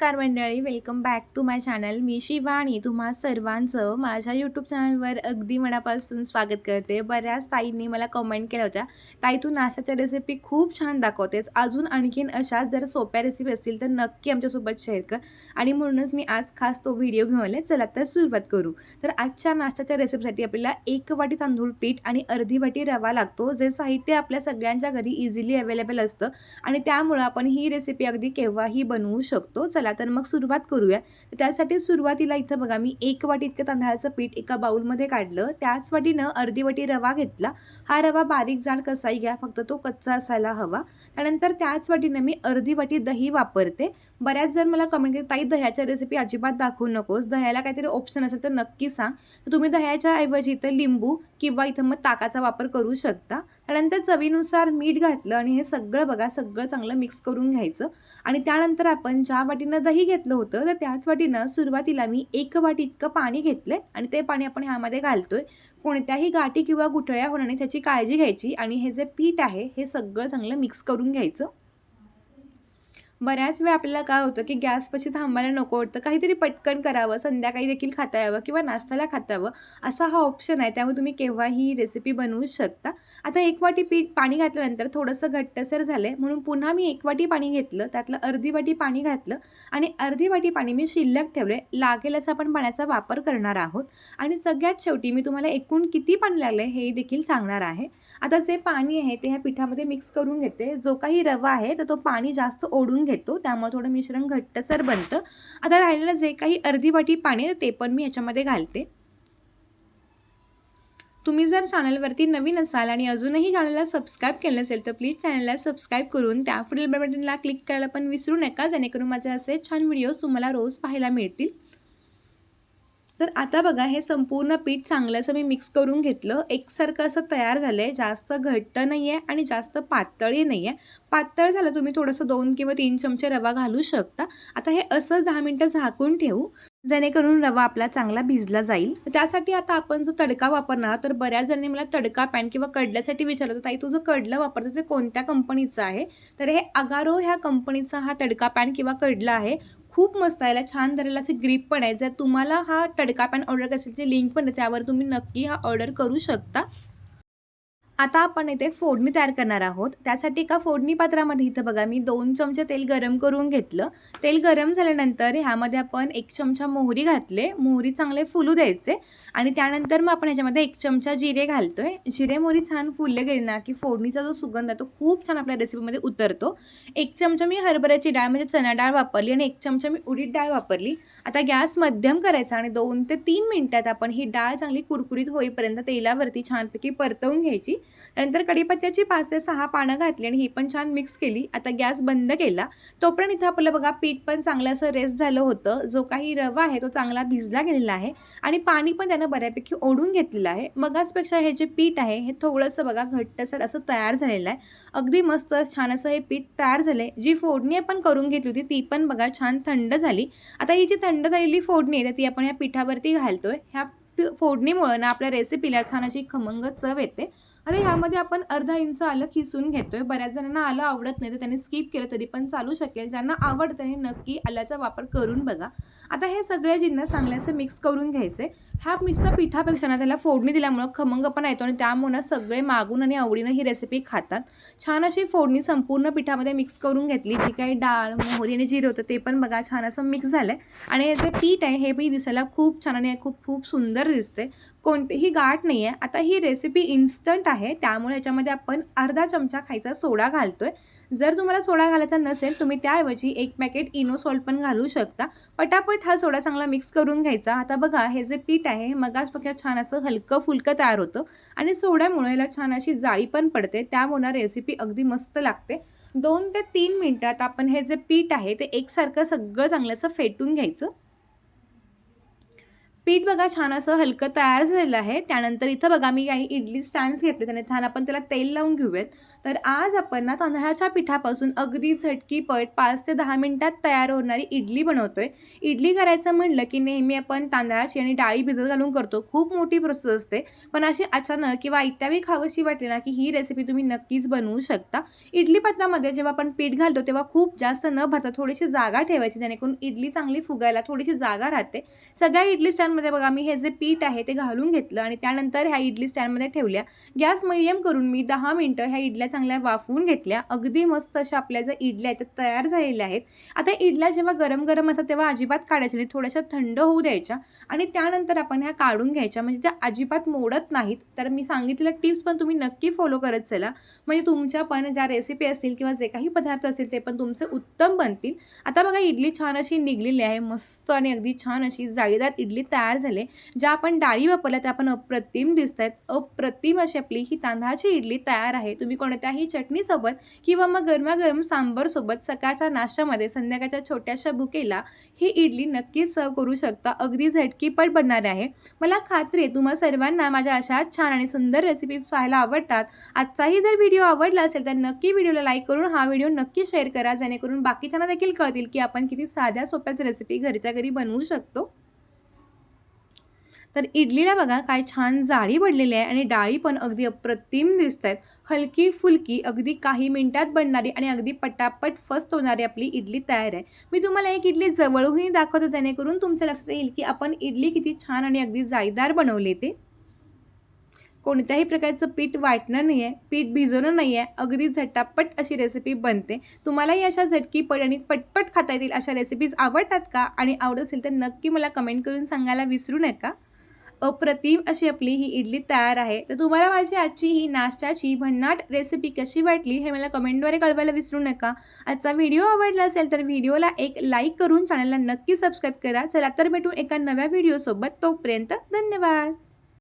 नमस्कार मंडळी welcome back to my channel मी शिवानी तुम्हा सर्वांचं माझ्या यूट्यूब चॅनलवर अगदी मनापासून स्वागत करते. बऱ्याच ताईंनी मला कमेंट केल्या होत्या. ताई तू नाश्त्याच्या रेसिपी खूप छान दाखवतेस. अजून आणखीन अशा जर सोप्या रेसिपी असतील तर नक्की आमच्यासोबत शेअर कर. आणि म्हणूनच मी आज खास तो व्हिडिओ घेऊन आले. चला तर सुरुवात करू. तर आजच्या नाश्त्याच्या रेसिपीसाठी आपल्याला एक वाटी तांदूळ पीठ आणि अर्धी वाटी रवा लागतो. जे साहित्य आपल्या सगळ्यांच्या घरी इझिली अवेलेबल असतं. आणि त्यामुळं आपण ही रेसिपी अगदी केव्हाही बनवू शकतो. चला तर मग सुरुवात करूया. तर त्यासाठी सुरुवातीला इथं बघा मी एक वाटी इतकं तांदळाचं पीठ एका बाउलमध्ये काढलं. त्याच वाटीनं अर्धी वाटी रवा घेतला. हा रवा बारीक जाड कसाही घ्या फक्त तो कच्चा असायला हवा. त्यानंतर त्याच वाटीनं मी अर्धी वाटी दही वापरते. बऱ्याच जण मला कमेंट केली ताई दह्याच्या रेसिपी अजिबात दाखवू नकोस. दह्याला काहीतरी ऑप्शन असेल तर नक्की सांग. तर तुम्ही दह्याच्या ऐवजी इथं लिंबू किंवा इथं मग ताकाचा वापर करू शकता. त्यानंतर चवीनुसार मीठ घातलं आणि हे सगळं बघा सगळं चांगलं मिक्स करून घ्यायचं. आणि त्यानंतर आपण ज्या वाटीनं दही घेतलं होतं तर त्याच वाटीनं सुरुवातीला मी एक वाटी इतकं पाणी घेतलंय आणि ते पाणी आपण ह्यामध्ये घालतोय. कोणत्याही गाठी किंवा गुठळ्या होण्याने त्याची काळजी घ्यायची आणि हे जे पीठ आहे हे सगळं चांगलं मिक्स करून घ्यायचं. बऱ्याच वेळा आपल्याला काय होतं की गॅसपाशी थांबायला नको वाटतं. काहीतरी पटकन करावं संध्याकाळी देखील खाता यावं किंवा नाश्त्याला खाता यावं असा हा ऑप्शन आहे. त्यामुळे तुम्ही केव्हाही रेसिपी बनवू शकता. आता एक वाटी पीठ पाणी घातल्यानंतर थोडंसं घट्टसर झालं आहे म्हणून पुन्हा मी एक वाटी पाणी घेतलं. त्यातलं अर्धी वाटी पाणी घातलं आणि अर्धी वाटी पाणी मी शिल्लक ठेवले लागेल असं आपण पाण्याचा वापर करणार आहोत. आणि सगळ्यात शेवटी मी तुम्हाला एकूण किती पाणी लागलं आहे हे देखील सांगणार आहे. आता जे पाणी आहे ते ह्या पिठामध्ये मिक्स करून घेते. जो काही रवा आहे तर तो पाणी जास्त ओढून घेतो. त्यामुळे थोडं मिश्रण घट्टसर बनतं. आता राहिलेलं जे काही अर्धी वाटी पाणी आहे ते पण मी याच्यामध्ये घालते. तुम्ही जर चॅनलवरती नवीन असाल आणि अजूनही चॅनलला सबस्क्राईब केलं नसेल तर प्लीज चॅनलला सबस्क्राईब करून त्या पुढील बटनला क्लिक करायला पण विसरू नका. जेणेकरून माझे असे छान व्हिडिओज तुम्हाला रोज पाहायला मिळतील. तर आता बघा हे संपूर्ण पीठ चांगलं असं मी मिक्स करून घेतलं. एकसारखं असं तयार झालं आहे जास्त घट्ट नाही आहे आणि जास्त पातळही नाही आहे पातळ झालं तुम्ही थोडंसं दोन किंवा तीन चमचे रवा घालू शकता. आता हे असं दहा मिनटं झाकून ठेवू जेणेकरून रवा आपला चांगला भिजला जाईल. त्यासाठी आता आपण जो तडका वापरणार तर बऱ्याच जणांनी मला तडका पॅन किंवा कडल्यासाठी विचारलं तर ताई जो कडलं वापरतो ते कोणत्या कंपनीचं आहे? तर हे अगारो ह्या कंपनीचा हा तडका पॅन किंवा कडला आहे. खूप मस्त आहे. याला छान धरायला असे ग्रीप पण आहे. जर तुम्हाला हा तडका पॅन ऑर्डर करायची लिंक पण आहे. त्यावर तुम्ही नक्की हा ऑर्डर करू शकता. आता आपण इथे फोडणी तयार करणार आहोत. त्यासाठी एका फोडणी पात्रामध्ये इथं बघा मी दोन चमचे तेल गरम करून घेतलं. तेल गरम झाल्यानंतर ह्यामध्ये आपण एक चमचा मोहरी घातले. मोहरी चांगले फुलू द्यायचे आणि त्यानंतर मग आपण ह्याच्यामध्ये एक चमचा जिरे घालतोय. जिरे मोहरी छान फुलले गेले ना की फोडणीचा जो सुगंध आहे तो खूप छान आपल्या रेसिपीमध्ये उतरतो. एक चमचा मी हरभऱ्याची डाळ म्हणजे चणा डाळ वापरली आणि एक चमचा मी उडीद डाळ वापरली. आता गॅस मध्यम करायचा आणि दोन ते तीन मिनिटात आपण ही डाळ चांगली कुरकुरीत होईपर्यंत तेलावरती छानपैकी परतवून घ्यायची. त्यानंतर कढीपत्त्याची पाच ते सहा पानं घातली आणि ही पण छान मिक्स केली. आता गॅस बंद केला. तोपर्यंत इथं आपलं बघा पीठ पण चांगलं असं रेस्ट झालं होतं. जो काही रवा आहे तो चांगला भिजला गेलेला आहे आणि पाणी पण त्यानं बऱ्यापैकी ओढून घेतलेलं आहे. मगाचपेक्षा हे जे पीठ आहे हे थोडंसं बघा घट्टसर असं तयार झालेलं आहे. अगदी मस्त छान असं हे पीठ तयार झालं आहे जी फोडणी आपण करून घेतली होती ती पण बघा छान थंड झाली. आता ही जी थंड झालेली फोडणी आहे ती आपण ह्या पिठावरती घालतोय. ह्या फोडणीमुळं ना आपल्या रेसिपीला छान अशी खमंग चव येते. आता ह्यामध्ये आपण अर्धा इंच आलं खिसून घेतोय. बऱ्याच जणांना आलं आवडत नाही तर त्यांनी स्किप केलं तरी पण चालू शकेल. ज्यांना आवडतं त्यांनी नक्की आल्याचा वापर करून बघा. आता हे सगळे जिन्नस चांगले असे मिक्स करून घ्यायचे. ह्या मिक्सर पिठापेक्षा ना त्याला फोडणी दिल्यामुळं खमंग पण येतो आणि त्यामुळं सगळे मागून आणि आवडीनं ही रेसिपी खातात. छान अशी फोडणी संपूर्ण पिठामध्ये मिक्स करून घेतली. जी काही डाळ मोहरी आणि जिरे होतं ते पण बघा छान असं मिक्स झालं आहे आणि हे जे पीठ आहे हे बी दिसायला खूप छान आणि खूप खूप सुंदर दिसते कोणतीही गाठ नाही आहे आता ही रेसिपी इन्स्टंट आहे. त्यामुळे याच्यामध्ये आपण अर्धा चमचा खायचा सोडा घालतो आहे जर तुम्हाला सोडा घालायचा नसेल तुम्ही त्याऐवजी एक पॅकेट इनो सॉल्ट पण घालू शकता. पटापट हा सोडा चांगला मिक्स करून घ्यायचा. आता बघा हे जे पीठ आहे मगाच मगाचपेक्षा छान असं हलकं फुलकं तयार होतं. आणि सोड्यामुळे याला छान अशी जाळी पण पडते. त्यामुळे रेसिपी अगदी मस्त लागते. दोन ते तीन मिनटात आपण हे जे पीठ आहे ते एकसारखं सगळं चांगलं असं फेटून घ्यायचं. पीठ बघा छान असं हलकं तयार झालेलं आहे. त्यानंतर इथं बघा मी काही इडली स्टँड्स घेतले त्याने छान आपण त्याला तेल लावून घेऊयात. तर आज आपण ना तांदळाच्या पिठापासून अगदी झटकीपट पाच ते दहा मिनटात तयार होणारी इडली बनवतोय. इडली करायचं म्हणलं की नेहमी आपण तांदळाची आणि डाळी भिजत घालून करतो. खूप मोठी प्रोसेस असते. पण अशी अचानक किंवा ऐत्यावी खावशी वाटली ना की ही रेसिपी तुम्ही नक्कीच बनवू शकता. इडली पात्रामध्ये जेव्हा आपण पीठ घालतो तेव्हा खूप जास्त न भरता थोडीशी जागा ठेवायची जेणेकरून इडली चांगली फुगायला थोडीशी जागा राहते. सगळ्या इडली स्टँड स्टँडमध्ये बघा मी हे जे पीठ आहे ते घालून घेतलं आणि त्यानंतर ह्या इडली स्टँडमध्ये ठेवल्या. गॅस मिडियम करून मी दहा मिनटं ह्या इडल्या चांगल्या वाफवून घेतल्या. अगदी मस्त अशा आपल्या ज्या इडल्या आहेत त्या तयार झालेल्या आहेत. आता इडल्या जेव्हा गरम गरम असतात तेव्हा अजिबात काढायच्या नाही थोड्याशा थंड होऊ द्यायच्या आणि त्यानंतर आपण ह्या काढून घ्यायच्या. म्हणजे त्या अजिबात मोडत नाहीत. तर मी सांगितलेल्या टिप्स पण तुम्ही नक्की फॉलो करत चला. म्हणजे तुमच्या पण ज्या रेसिपी असतील किंवा जे काही पदार्थ असतील ते पण तुमचे उत्तम बनतील. आता बघा इडली छान अशी निघलेली आहे. मस्त आणि अगदी छान अशी जाळीदार इडली तयार तयार झाले ज्या आपण डाळी वापरल्या त्या आपण अप्रतिम दिसत आहेत अप्रतिम अशी आपली ही तांदळाची इडली तयार आहे. तुम्ही कोणत्याही चटणीसोबत किंवा मग गरमागरम सांबरसोबत सकाळच्या नाश्त्यामध्ये संध्याकाळच्या छोट्याशा भुकेला ही इडली नक्कीच सर्व करू शकता. अगदी झटकीपट बनणार आहे. मला खात्री आहे तुम्हा सर्वांना माझ्या अशा छान आणि सुंदर रेसिपी पाहायला आवडतात. आजचाही जर व्हिडिओ आवडला असेल तर नक्की व्हिडिओला लाईक करून हा व्हिडिओ नक्की शेअर करा. जेणेकरून बाकीच्यांना देखील कळतील की आपण किती साध्या सोप्याच रेसिपी घरच्या घरी बनवू शकतो. तर इडलीला बघा काय छान जाळी पडलेली आहे आणि डाळी पण अगदी अप्रतिम दिसत आहेत हलकी फुलकी अगदी काही मिनिटात बनणारी आणि अगदी पटापट फस्त होणारी आपली इडली तयार आहे. मी तुम्हाला एक इडली जवळूनही दाखवतो जेणेकरून तुमच्या लक्षात येईल की आपण इडली किती छान आणि अगदी जाळीदार बनवली ते. कोणत्याही प्रकारचं पीठ वाटणं नाही आहे पीठ भिजवणं नाही आहे अगदी झटापट अशी रेसिपी बनते. तुम्हालाही अशा झटकीपट आणि पटपट खाता येतील अशा रेसिपीज आवडतात का? आणि आवडत असेल तर नक्की मला कमेंट करून सांगायला विसरू नका. अप्रतिम अशी आपली ही इडली तयार आहे. तर तुम्हाला माझी आजची ही नाश्त्याची भन्नाट रेसिपी कशी वाटली हे मला कमेंटद्वारे कळवायला विसरू नका. आजचा व्हिडिओ आवडला असेल तर व्हिडिओला एक लाईक करून चॅनलला नक्की सबस्क्राईब करा. चला तर भेटून एका नव्या व्हिडिओसोबत तोपर्यंत धन्यवाद.